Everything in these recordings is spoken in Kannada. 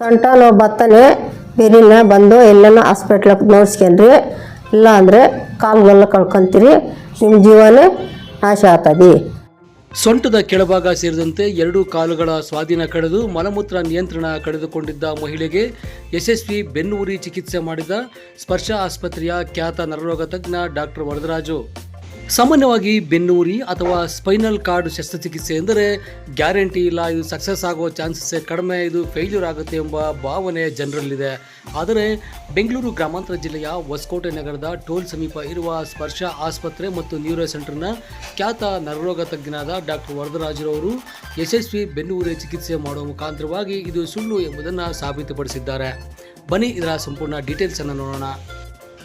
ಸೊಂಟ ನೋವು ಬತ್ತಾನೆ ಬೇರಿನ ಬಂದು ಎಲ್ಲನ ಹಾಸ್ಪಿಟ್ಲಿಗೆ ನೋಡ್ಸ್ಕೊಂಡ್ರಿ. ಇಲ್ಲ ಅಂದರೆ ಕಾಲುಗಳನ್ನ ಕಳ್ಕೊಂತೀರಿ. ನಿಮ್ಮ ಜೀವನ ನಾಶ ಆಗ್ತದೆ. ಸೊಂಟದ ಕೆಳಭಾಗ ಸೇರಿದಂತೆ ಎರಡು ಕಾಲುಗಳ ಸ್ವಾಧೀನ ಕಳೆದು ಮಲಮೂತ್ರ ನಿಯಂತ್ರಣ ಕಳೆದುಕೊಂಡಿದ್ದ ಮಹಿಳೆಗೆ ಯಶಸ್ವಿ ಬೆನ್ನುರಿ ಚಿಕಿತ್ಸೆ ಮಾಡಿದ ಸ್ಪರ್ಶ ಆಸ್ಪತ್ರೆಯ ಖ್ಯಾತ ನರರೋಗ ತಜ್ಞ ಡಾಕ್ಟರ್ ವರದರಾಜು. ಸಾಮಾನ್ಯವಾಗಿ ಬೆನ್ನೂರಿ ಅಥವಾ ಸ್ಪೈನಲ್ ಕಾರ್ಡ್ ಶಸ್ತ್ರಚಿಕಿತ್ಸೆ ಎಂದರೆ ಗ್ಯಾರಂಟಿ ಇಲ್ಲ, ಇದು ಸಕ್ಸಸ್ ಆಗೋ ಚಾನ್ಸಸ್ ಕಡಿಮೆ, ಇದು ಫೇಲ್ಯೂರ್ ಆಗುತ್ತೆ ಎಂಬ ಭಾವನೆ ಜನರಲ್ಲಿದೆ. ಆದರೆ ಬೆಂಗಳೂರು ಗ್ರಾಮಾಂತರ ಜಿಲ್ಲೆಯ ಹೊಸಕೋಟೆ ನಗರದ ಟೋಲ್ ಸಮೀಪ ಇರುವ ಸ್ಪರ್ಶ ಆಸ್ಪತ್ರೆ ಮತ್ತು ನ್ಯೂರೋ ಸೆಂಟರ್ನ ಖ್ಯಾತ ನರರೋಗ ತಜ್ಞನಾದ ಡಾಕ್ಟರ್ ವರದರಾಜರವರು ಯಶಸ್ವಿ ಬೆನ್ನೂರಿ ಚಿಕಿತ್ಸೆ ಮಾಡುವ ಮುಖಾಂತರವಾಗಿ ಇದು ಸುಳ್ಳು ಎಂಬುದನ್ನು ಸಾಬೀತುಪಡಿಸಿದ್ದಾರೆ. ಬನ್ನಿ ಇದರ ಸಂಪೂರ್ಣ ಡೀಟೇಲ್ಸನ್ನು ನೋಡೋಣ.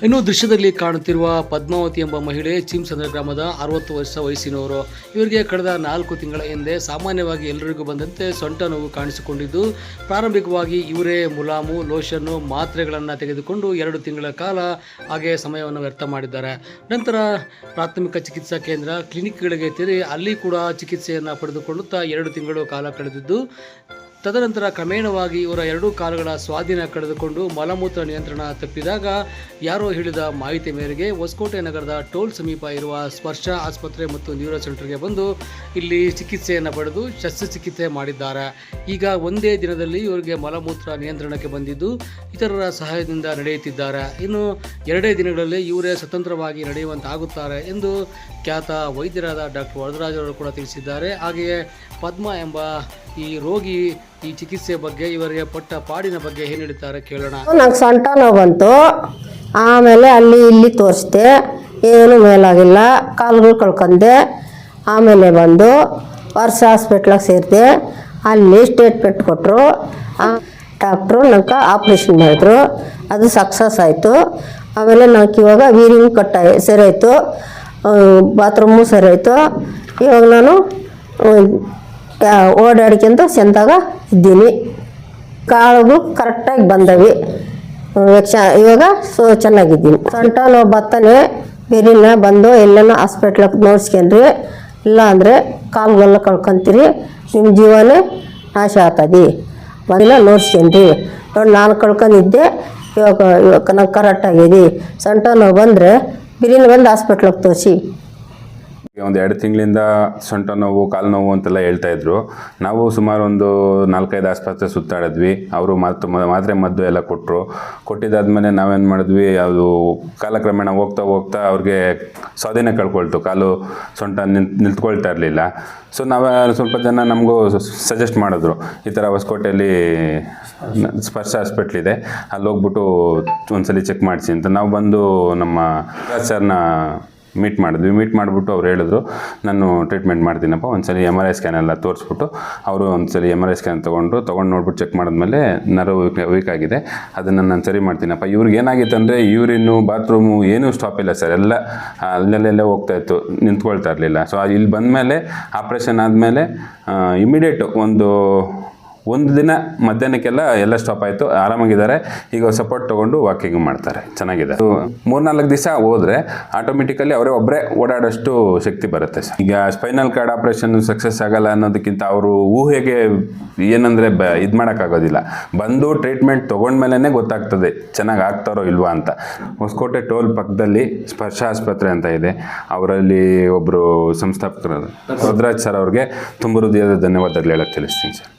ಇನ್ನು ದೃಶ್ಯದಲ್ಲಿ ಕಾಣುತ್ತಿರುವ ಪದ್ಮಾವತಿ ಎಂಬ ಮಹಿಳೆ ಚಿಮ್ಸಂದ್ರ ಗ್ರಾಮದ ಅರವತ್ತು ವರ್ಷ ವಯಸ್ಸಿನವರು. ಇವರಿಗೆ ಕಳೆದ ನಾಲ್ಕು ತಿಂಗಳ ಹಿಂದೆ ಸಾಮಾನ್ಯವಾಗಿ ಎಲ್ಲರಿಗೂ ಬಂದಂತೆ ಸೊಂಟ ನೋವು ಕಾಣಿಸಿಕೊಂಡಿದ್ದು, ಪ್ರಾರಂಭಿಕವಾಗಿ ಇವರೇ ಮುಲಾಮು, ಲೋಷನ್ನು, ಮಾತ್ರೆಗಳನ್ನು ತೆಗೆದುಕೊಂಡು ಎರಡು ತಿಂಗಳ ಕಾಲ ಹಾಗೆ ಸಮಯವನ್ನು ವ್ಯರ್ಥ ಮಾಡಿದ್ದಾರೆ. ನಂತರ ಪ್ರಾಥಮಿಕ ಚಿಕಿತ್ಸಾ ಕೇಂದ್ರ ಕ್ಲಿನಿಕ್ಗಳಿಗೆ ತೆರೆ, ಅಲ್ಲಿ ಕೂಡ ಚಿಕಿತ್ಸೆಯನ್ನು ಪಡೆದುಕೊಳ್ಳುತ್ತಾ ಎರಡು ತಿಂಗಳು ಕಾಲ ಕಳೆದಿದ್ದು ತದನಂತರ ಕ್ರಮೇಣವಾಗಿ ಇವರ ಎರಡೂ ಕಾಲುಗಳ ಸ್ವಾಧೀನ ಕಳೆದುಕೊಂಡು ಮಲಮೂತ್ರ ನಿಯಂತ್ರಣ ತಪ್ಪಿದಾಗ ಯಾರೋ ಹೇಳಿದ ಮಾಹಿತಿ ಮೇರೆಗೆ ಹೊಸಕೋಟೆ ನಗರದ ಟೋಲ್ ಸಮೀಪ ಇರುವ ಸ್ಪರ್ಶ ಆಸ್ಪತ್ರೆ ಮತ್ತು ನ್ಯೂರೋ ಸೆಂಟರ್ಗೆ ಬಂದು ಇಲ್ಲಿ ಚಿಕಿತ್ಸೆಯನ್ನು ಪಡೆದು ಶಸ್ತ್ರಚಿಕಿತ್ಸೆ ಮಾಡಿದ್ದಾರೆ. ಈಗ ಒಂದೇ ದಿನದಲ್ಲಿ ಇವರಿಗೆ ಮಲಮೂತ್ರ ನಿಯಂತ್ರಣಕ್ಕೆ ಬಂದಿದ್ದು ಇತರರ ಸಹಾಯದಿಂದ ನಡೆಯುತ್ತಿದ್ದಾರೆ. ಇನ್ನು ಎರಡೇ ದಿನಗಳಲ್ಲಿ ಇವರೇ ಸ್ವತಂತ್ರವಾಗಿ ನಡೆಯುವಂತಾಗುತ್ತಾರೆ ಎಂದು ಖ್ಯಾತ ವೈದ್ಯರಾದ ಡಾಕ್ಟರ್ ವರದರಾಜ್ ಅವರು ಕೂಡ ತಿಳಿಸಿದ್ದಾರೆ. ಹಾಗೆಯೇ ಪದ್ಮ ಎಂಬ ಈ ರೋಗಿ ಈ ಚಿಕಿತ್ಸೆ ಬಗ್ಗೆ ಇವರಿಗೆ ಪಟ್ಟ ಪಾಡಿನ ಬಗ್ಗೆ ಏನು ಹೇಳ್ತಾರೆ ಕೇಳೋಣ. ನಂಗೆ ಸೊಂಟ ನೋವು ಬಂತು. ಆಮೇಲೆ ಅಲ್ಲಿ ಇಲ್ಲಿ ತೋರಿಸ್ದೆ, ಏನು ಮೇಲಾಗಿಲ್ಲ. ಕಾಲುಗಳು ಕಳ್ಕೊಂಡೆ. ಆಮೇಲೆ ಬಂದು ವರ್ಷ ಹಾಸ್ಪಿಟ್ಲಾಗ ಸೇರಿದೆ. ಅಲ್ಲಿ ಸ್ಟೇಟ್ಮೆಂಟ್ ಕೊಟ್ಟರು ಡಾಕ್ಟ್ರು ನಂಗೆ ಆಪ್ರೇಷನ್ ಮಾಡಿದ್ರು. ಅದು ಸಕ್ಸಸ್ ಆಯಿತು. ಆಮೇಲೆ ನಂಗೆ ಇವಾಗ ವೀರಿಂಗ್ ಕಟ್ಟ ಆಯಿತು ಬಾತ್ರೂಮು ಸರಿಯಾಯಿತು ಇವಾಗ ನಾನು ಓಡಾಡ್ಕೊಂತ ಚೆಂದಾಗ ಇದ್ದೀನಿ. ಕಾಳುಗಳು ಕರೆಕ್ಟಾಗಿ ಬಂದವಿ. ಯಕ್ಷ, ಇವಾಗ ಸೊ ಚೆನ್ನಾಗಿದ್ದೀನಿ. ಸೊಂಟ ನೋವು ಬತ್ತಾನೆ, ಬೇರಿನ ಬಂದು ಎಲ್ಲನ ಹಾಸ್ಪಿಟ್ಲಿಗೆ ನೋಡ್ಸ್ಕೊಂಡ್ರಿ, ಇಲ್ಲ ಅಂದರೆ ಕಾಲುಗಳನ್ನ ಕಳ್ಕೊಂತೀರಿ ನಿಮ್ಮ ಜೀವನೇ ನಾಶ ಆಗ್ತದೆ. ಮೊದಲ ನೋಡ್ಸ್ಕೊಂಡ್ರಿ. ನೋಡಿ, ನಾನು ಕಳ್ಕೊಂಡಿದ್ದೆ, ಇವಾಗ ಇವಾಗ ನಂಗೆ ಕರೆಕ್ಟಾಗಿದೆ ಸೊಂಟ ನೋವು ಬಂದರೆ, ಬಿರಿನ ಬಂದು ಹಾಸ್ಪಿಟ್ಲಿಗೆ ತೋರಿಸಿ. ಒಂದು ಎರಡು ತಿಂಗಳಿಂದ ಸೊಂಟ ನೋವು, ಕಾಲು ನೋವು ಅಂತೆಲ್ಲ ಹೇಳ್ತಾ ಇದ್ರು. ನಾವು ಸುಮಾರು ಒಂದು ನಾಲ್ಕೈದು ಆಸ್ಪತ್ರೆ ಸುತ್ತಾಡಿದ್ವಿ. ಅವರು ಮಾತು ಮಾತ್ರೆ ಮದ್ದು ಎಲ್ಲ ಕೊಟ್ಟರು ಕೊಟ್ಟಿದ್ದಾದ್ಮೇಲೆ ನಾವೇನು ಮಾಡಿದ್ವಿ, ಅದು ಕಾಲಕ್ರಮೇಣ ಹೋಗ್ತಾ ಹೋಗ್ತಾ ಅವ್ರಿಗೆ ಸ್ವಾಧೀನ ಕಳ್ಕೊಳ್ತು. ಕಾಲು ಸೊಂಟ ನಿಂತ್ ನಿಂತ್ಕೊಳ್ತಾ ಇರಲಿಲ್ಲ. ಸೊ ನಾವು ಸ್ವಲ್ಪ ಜನ ನಮಗೂ ಸಜೆಸ್ಟ್ ಮಾಡಿದ್ರು. ಈ ಥರ ಹೊಸಕೋಟೆಯಲ್ಲಿ ಸ್ಪರ್ಶ ಹಾಸ್ಪಿಟ್ಲ್ ಇದೆ. ಅಲ್ಲಿ ಹೋಗ್ಬಿಟ್ಟು ಒಂದ್ಸಲಿ ಚೆಕ್ ಮಾಡಿಸಿ ಅಂತ. ನಾವು ಬಂದು ನಮ್ಮ ಸರ್ನ ಮೀಟ್ ಮಾಡಿದ್ವಿ. ಮೀಟ್ ಮಾಡಿಬಿಟ್ಟು ಅವ್ರು ಹೇಳಿದ್ರು, ನಾನು ಟ್ರೀಟ್ಮೆಂಟ್ ಮಾಡ್ತೀನಪ್ಪ, ಒಂದ್ಸಲಿ ಎಂ ಆರ್ ಐ ಸ್ಕ್ಯಾನ್ ಎಲ್ಲ ತೋರಿಸ್ಬಿಟ್ಟು, ಅವರು ಒಂದ್ಸಲಿ ಎಂ ಆರ್ ಐ ಸ್ಕ್ಯಾನ್ ತೊಗೊಂಡ್ರು, ತೊಗೊಂಡು ನೋಡ್ಬಿಟ್ಟು ಚೆಕ್ ಮಾಡಿದ್ಮೇಲೆ ನರ ವೀಕ್ ಆಗಿದೆ. ಅದನ್ನು ನಾನು ಸರಿ ಮಾಡ್ತೀನಪ್ಪ. ಇವ್ರಿಗೆ ಏನಾಗಿತ್ತು ಅಂದರೆ, ಯೂರಿನ್ನು, ಬಾತ್ರೂಮು ಏನೂ ಸ್ಟಾಪ್ ಇಲ್ಲ ಸರ್. ಎಲ್ಲ ಅಲ್ಲೆಲ್ಲೆಲ್ಲೇ ಹೋಗ್ತಾ ಇತ್ತು. ನಿಂತ್ಕೊಳ್ತಾ ಇರಲಿಲ್ಲ. ಸೊ ಇಲ್ಲಿ ಬಂದಮೇಲೆ, ಆಪ್ರೇಷನ್ ಆದಮೇಲೆ ಇಮಿಡಿಯೇಟ್ ಒಂದು ಒಂದು ದಿನ ಮಧ್ಯಾಹ್ನಕ್ಕೆಲ್ಲ ಎಲ್ಲ ಸ್ಟಾಪ್ ಆಯಿತು, ಆರಾಮಾಗಿದ್ದಾರೆ. ಈಗ ಸಪೋರ್ಟ್ ತೊಗೊಂಡು ವಾಕಿಂಗ್ ಮಾಡ್ತಾರೆ. ಚೆನ್ನಾಗಿದೆ. ಮೂರ್ನಾಲ್ಕು ದಿವಸ ಹೋದರೆ ಆಟೋಮೆಟಿಕಲಿ ಅವರೇ ಒಬ್ಬರೇ ಓಡಾಡೋಷ್ಟು ಶಕ್ತಿ ಬರುತ್ತೆ ಸರ್. ಈಗ ಸ್ಪೈನಲ್ ಕಾರ್ಡ್ ಆಪ್ರೇಷನ್ ಸಕ್ಸಸ್ ಆಗಲ್ಲ ಅನ್ನೋದಕ್ಕಿಂತ ಅವರು ಊಹೆಗೆ ಏನಂದರೆ ಬ, ಇದು ಮಾಡೋಕ್ಕಾಗೋದಿಲ್ಲ. ಬಂದು ಟ್ರೀಟ್ಮೆಂಟ್ ತೊಗೊಂಡ್ಮೇಲೆ ಗೊತ್ತಾಗ್ತದೆ ಚೆನ್ನಾಗಿ ಆಗ್ತಾರೋ ಇಲ್ವಾ ಅಂತ. ಹೊಸಕೋಟೆ ಟೋಲ್ ಪಕ್ಕದಲ್ಲಿ ಸ್ಪರ್ಶ ಆಸ್ಪತ್ರೆ ಅಂತ ಇದೆ. ಅವರಲ್ಲಿ ಒಬ್ಬರು ಸಂಸ್ಥಾಪಕರು. ರುದ್ರಾಜ್ ಸರ್ ಅವ್ರಿಗೆ ತುಂಬ ಹೃದಯದ ಧನ್ಯವಾದಗಳು ಹೇಳಕ್ಕೆ ತಿಳಿಸ್ತೀನಿ ಸರ್.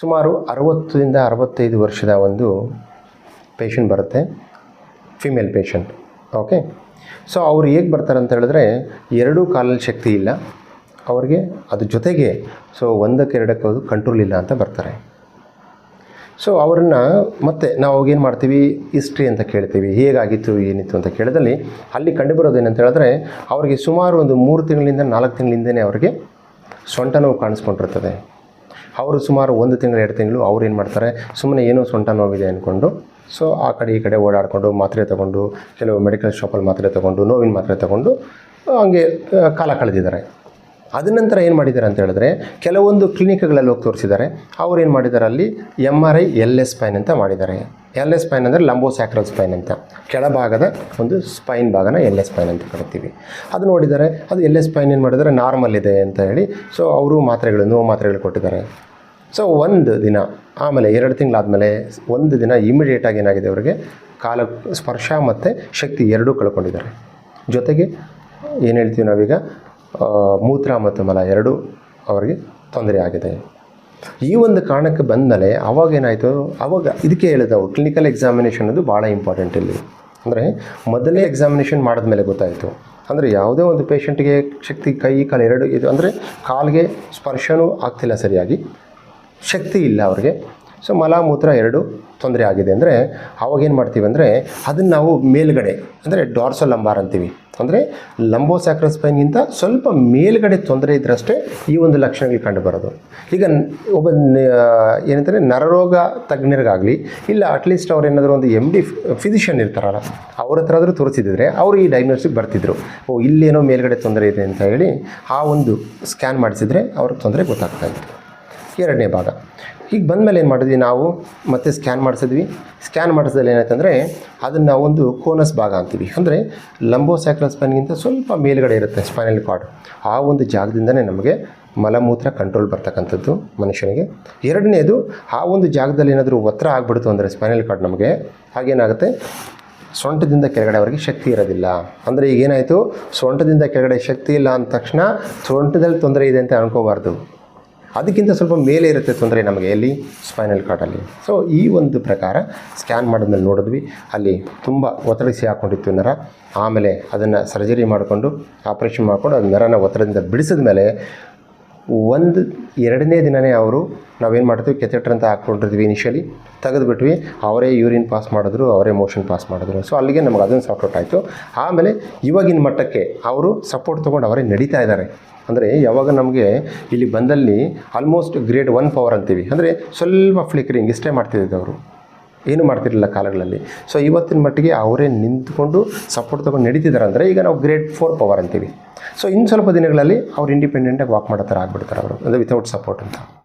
ಸುಮಾರು ಅರವತ್ತರಿಂದ ಅರವತ್ತೈದು ವರ್ಷದ ಒಂದು ಪೇಷಂಟ್ ಬರುತ್ತೆ. ಫಿಮೇಲ್ ಪೇಷಂಟ್ ಓಕೆ ಸೊ ಅವ್ರು ಹೇಗೆ ಬರ್ತಾರೆ ಅಂತ ಹೇಳಿದ್ರೆ, ಎರಡೂ ಕಾಲಲ್ಲಿ ಶಕ್ತಿ ಇಲ್ಲ. ಅವ್ರಿಗೆ ಅದ್ರ ಜೊತೆಗೆ ಸೊ ಒಂದಕ್ಕೆ ಎರಡಕ್ಕೆ ಅದು ಕಂಟ್ರೋಲ್ ಇಲ್ಲ ಅಂತ ಬರ್ತಾರೆ. ಸೊ ಅವರನ್ನು ಮತ್ತೆ ನಾವು ಏನು ಮಾಡ್ತೀವಿ? ಹಿಸ್ಟ್ರಿ ಅಂತ ಕೇಳ್ತೀವಿ. ಹೇಗಾಗಿತ್ತು, ಏನಿತ್ತು ಅಂತ ಕೇಳಿದಲ್ಲಿ, ಅಲ್ಲಿ ಕಂಡುಬರೋದೇನಂತ ಹೇಳಿದ್ರೆ, ಅವರಿಗೆ ಸುಮಾರು ಒಂದು ಮೂರು ತಿಂಗಳಿಂದ ನಾಲ್ಕು ತಿಂಗಳಿಂದನೇ ಅವರಿಗೆ ಸೊಂಟ ನೋವು ಕಾಣಿಸ್ಕೊಂಡಿರ್ತದೆ. ಅವರು ಸುಮಾರು ಒಂದು ತಿಂಗಳು, ಎರಡು ತಿಂಗಳು ಅವ್ರು ಏನು ಮಾಡ್ತಾರೆ ಸುಮ್ಮನೆ ಏನೋ ಸೊಂಟ ನೋವಿದೆ ಅಂದ್ಕೊಂಡು ಸೊ ಆ ಕಡೆ ಈ ಕಡೆ ಓಡಾಡಿಕೊಂಡು, ಮಾತ್ರೆ ತಗೊಂಡು, ಕೆಲವು ಮೆಡಿಕಲ್ ಶಾಪಲ್ಲಿ ಮಾತ್ರೆ ತಗೊಂಡು, ನೋವಿನ ಮಾತ್ರೆ ತಗೊಂಡು, ಹಂಗೆ ಕಾಲ ಕಳೆದಿದ್ದಾರೆ. ಅದನಂತರ ಏನು ಮಾಡಿದ್ದಾರೆ ಅಂತ ಹೇಳಿದ್ರೆ, ಕೆಲವೊಂದು ಕ್ಲಿನಿಕ್ಗಳಲ್ಲಿ ಹೋಗಿ ತೋರಿಸಿದ್ದಾರೆ. ಅವ್ರು ಏನು ಮಾಡಿದ್ದಾರೆ ಅಲ್ಲಿ M R I L S spine ಅಂತ ಮಾಡಿದ್ದಾರೆ. ಎಲ್ ಎಸ್ ಸ್ಪೈನ್ ಅಂದರೆ ಲಂಬೋಸ್ಯಾಕ್ರಲ್ ಸ್ಪೈನ್ ಅಂತ. ಕೆಳಭಾಗದ ಒಂದು ಸ್ಪೈನ್ ಭಾಗನ ಎಲ್ ಎಸ್ ಸ್ಪೈನ್ ಅಂತ ಕರಿತೀವಿ. ಅದು ನೋಡಿದರೆ, ಅದು ಎಲ್ ಎಸ್ ಸ್ಪೈನ್ ಏನು ಮಾಡಿದರೆ ನಾರ್ಮಲ್ ಇದೆ ಅಂತ ಹೇಳಿ ಸೊ ಅವರು ಮಾತ್ರೆಗಳು, ನೋವು ಮಾತ್ರೆಗಳು ಕೊಟ್ಟಿದ್ದಾರೆ. ಸೊ ಒಂದು ದಿನ, ಆಮೇಲೆ ಎರಡು ತಿಂಗಳಾದಮೇಲೆ ಒಂದು ದಿನ ಇಮಿಡಿಯೇಟಾಗಿ ಏನಾಗಿದೆ ಅವರಿಗೆ? ಕಾಲ ಸ್ಪರ್ಶ ಮತ್ತು ಶಕ್ತಿ ಎರಡೂ ಕಳ್ಕೊಂಡಿದ್ದಾರೆ. ಜೊತೆಗೆ ಏನು ಹೇಳ್ತೀವಿ ನಾವೀಗ? ಮೂತ್ರ ಮತ್ತು ಮಲ ಎರಡೂ ಅವರಿಗೆ ತೊಂದರೆ ಆಗಿದೆ. ಈ ಒಂದು ಕಾರಣಕ್ಕೆ ಬಂದಮೇಲೆ ಅವಾಗ ಏನಾಯಿತು? ಅವಾಗ ಇದಕ್ಕೆ ಹೇಳಿದ ಕ್ಲಿನಿಕಲ್ ಎಕ್ಸಾಮಿನೇಷನ್ ಅದು ಭಾಳ ಇಂಪಾರ್ಟೆಂಟ್ ಇಲ್ಲಿ. ಅಂದರೆ ಮೊದಲೇ ಎಕ್ಸಾಮಿನೇಷನ್ ಮಾಡಿದ್ಮೇಲೆ ಗೊತ್ತಾಯಿತು. ಅಂದರೆ ಯಾವುದೇ ಒಂದು ಪೇಷಂಟ್ಗೆ ಶಕ್ತಿ, ಕೈ, ಕಾಲು ಎರಡು ಇದು, ಅಂದರೆ ಕಾಲಿಗೆ ಸ್ಪರ್ಶನೂ ಆಗ್ತಿಲ್ಲ ಸರಿಯಾಗಿ. ಶಕ್ತಿ ಇಲ್ಲ ಅವ್ರಿಗೆ. ಸೊ ಮಲ ಮೂತ್ರ ಎರಡು ತೊಂದರೆ ಆಗಿದೆ. ಅಂದರೆ ಅವಾಗೇನು ಮಾಡ್ತೀವಿ ಅಂದರೆ ಅದನ್ನು ನಾವು ಮೇಲ್ಗಡೆ, ಅಂದರೆ ಡಾರ್ಸಲ್ ಲಂಬಾರ್ ಅಂತೀವಿ. ಅಂದರೆ ಲಂಬೋ ಸ್ಪೈನ್ಗಿಂತ ಸ್ವಲ್ಪ ಮೇಲ್ಗಡೆ ತೊಂದರೆ ಇದ್ದರಷ್ಟೇ ಈ ಒಂದು ಲಕ್ಷಣಗಳು ಕಂಡು ಬರೋದು ಈಗ ಒಬ್ಬ ಏನಂತಾರೆ ನರರೋಗ ತಜ್ಞರಿಗಾಗಲಿ ಇಲ್ಲ ಅಟ್ಲೀಸ್ಟ್ ಅವ್ರು ಏನಾದರೂ ಒಂದು ಎಂ ಡಿ ಫಿಸಿಷಿಯನ್ ಇರ್ತಾರಲ್ಲ, ಅವ್ರ ಹತ್ರ ಆದರೂ ತೋರಿಸಿದ್ರೆ ಅವರು ಈ ಡಯಾಗ್ನೋಸ್ಟಿಕ್ ಬರ್ತಿದ್ರು. ಓ, ಇಲ್ಲೇನೋ ಮೇಲ್ಗಡೆ ತೊಂದರೆ ಇದೆ ಅಂತ ಹೇಳಿ ಆ ಒಂದು ಸ್ಕ್ಯಾನ್ ಮಾಡಿಸಿದರೆ ಅವ್ರಿಗೆ ತೊಂದರೆ ಗೊತ್ತಾಗ್ತಾ ಇತ್ತು. ಎರಡನೇ ಭಾಗ. ಈಗ ಬಂದಮೇಲೆ ಏನು ಮಾಡಿದ್ವಿ ನಾವು? ಮತ್ತೆ ಸ್ಕ್ಯಾನ್ ಮಾಡಿಸಿದ್ವಿ. ಸ್ಕ್ಯಾನ್ ಮಾಡಿಸಿದಲ್ಲಿ ಏನಾಯ್ತಂದರೆ, ಅದನ್ನು ಒಂದು ಕೋನಸ್ ಭಾಗ ಅಂತೀವಿ. ಅಂದರೆ ಲಂಬೋ ಸ್ಯಾಕ್ರಲ್ ಸ್ಪೈನ್ಗಿಂತ ಸ್ವಲ್ಪ ಮೇಲುಗಡೆ ಇರುತ್ತೆ ಸ್ಪೈನಲ್ ಕಾರ್ಡ್ ಆ ಒಂದು ಜಾಗದಿಂದನೇ ನಮಗೆ ಮಲಮೂತ್ರ ಕಂಟ್ರೋಲ್ ಬರ್ತಕ್ಕಂಥದ್ದು ಮನುಷ್ಯನಿಗೆ. ಎರಡನೇದು, ಆ ಒಂದು ಜಾಗದಲ್ಲಿ ಏನಾದರೂ ಒತ್ತರ ಆಗ್ಬಿಡ್ತು ಅಂದರೆ ಸ್ಪೈನಲ್ ಕಾರ್ಡ್ ನಮಗೆ, ಹಾಗೇನಾಗುತ್ತೆ? ಸೊಂಟದಿಂದ ಕೆಳಗಡೆ ಅವರಿಗೆ ಶಕ್ತಿ ಇರೋದಿಲ್ಲ. ಅಂದರೆ ಈಗ ಏನಾಯಿತು? ಸೊಂಟದಿಂದ ಕೆಳಗಡೆ ಶಕ್ತಿ ಇಲ್ಲ ಅಂದ ತಕ್ಷಣ ಸೊಂಟದಲ್ಲಿ ತೊಂದರೆ ಇದೆ ಅಂತ ಅನ್ಕೋಬಾರ್ದು. ಅದಕ್ಕಿಂತ ಸ್ವಲ್ಪ ಮೇಲೆ ಇರುತ್ತೆ ತೊಂದರೆ ನಮಗೆ ಎಲ್ಲಿ? ಸ್ಪೈನಲ್ ಕಾರ್ಡಲ್ಲಿ ಸೊ ಈ ಒಂದು ಪ್ರಕಾರ ಸ್ಕ್ಯಾನ್ ಮಾಡಿದ್ಮೇಲೆ ನೋಡಿದ್ವಿ. ಅಲ್ಲಿ ತುಂಬ ಒತ್ತಡಿಸಿ ಹಾಕ್ಕೊಂಡಿತ್ತು ನರ. ಆಮೇಲೆ ಅದನ್ನು ಸರ್ಜರಿ ಮಾಡಿಕೊಂಡು ಆಪ್ರೇಷನ್ ಮಾಡಿಕೊಂಡು ಅದು ನರನ ಒತ್ತಡದಿಂದ ಬಿಡಿಸಿದ ಮೇಲೆ ಒಂದು ಎರಡನೇ ದಿನವೇ ಅವರು ನಾವೇನು ಮಾಡ್ತೀವಿ ಕೆಥೆಟ್ರ್ ಅಂತ ಹಾಕ್ಕೊಂಡಿರ್ತೀವಿ ಇನಿಷಿಯಲಿ ತೆಗೆದುಬಿಟ್ವಿ. ಅವರೇ ಯೂರಿನ್ ಪಾಸ್ ಮಾಡಿದ್ರು, ಅವರೇ ಮೋಷನ್ ಪಾಸ್ ಮಾಡಿದ್ರು. ಸೊ ಅಲ್ಲಿಗೆ ನಮಗೆ ಅದನ್ನು ಸಪೋರ್ಟ್ ಆಯಿತು. ಆಮೇಲೆ ಇವಾಗಿನ ಮಟ್ಟಕ್ಕೆ ಅವರು ಸಪೋರ್ಟ್ ತೊಗೊಂಡು ಅವರೇ ನಡೀತಾ ಇದ್ದಾರೆ ಅಂದರೆ ಯಾವಾಗ ನಮಗೆ ಇಲ್ಲಿ ಬಂದಲ್ಲಿ ಆಲ್ಮೋಸ್ಟ್ ಗ್ರೇಡ್ ಒನ್ ಪವರ್ ಅಂತೀವಿ. ಅಂದರೆ ಸ್ವಲ್ಪ ಫ್ಲಿಕರಿಂಗ್ ಇಷ್ಟೇ ಮಾಡ್ತಿದ್ದೆ ಅವರು. ಏನು ಮಾಡ್ತಿರಲಿಲ್ಲ ಕಾಲಗಳಲ್ಲಿ. ಸೊ ಇವತ್ತಿನ ಮಟ್ಟಿಗೆ ಅವರೇ ನಿಂತ್ಕೊಂಡು ಸಪೋರ್ಟ್ ತೊಗೊಂಡು ನಡೀತಿದ್ದಾರೆ ಅಂದರೆ ಈಗ ನಾವು ಗ್ರೇಟ್ ಫೋರ್ ಪವರ್ ಅಂತೀವಿ. ಸೊ ಇನ್ನು ಸ್ವಲ್ಪ ದಿನಗಳಲ್ಲಿ ಅವ್ರು ಇಂಡಿಪೆಂಡೆಂಟಾಗಿ ವಾಕ್ ಮಾಡೋ ಥರ ಆಗ್ಬಿಡ್ತಾರೆ ಅವರು, ಅಂದರೆ ವಿತೌಟ್ ಸಪೋರ್ಟ್ ಅಂತ.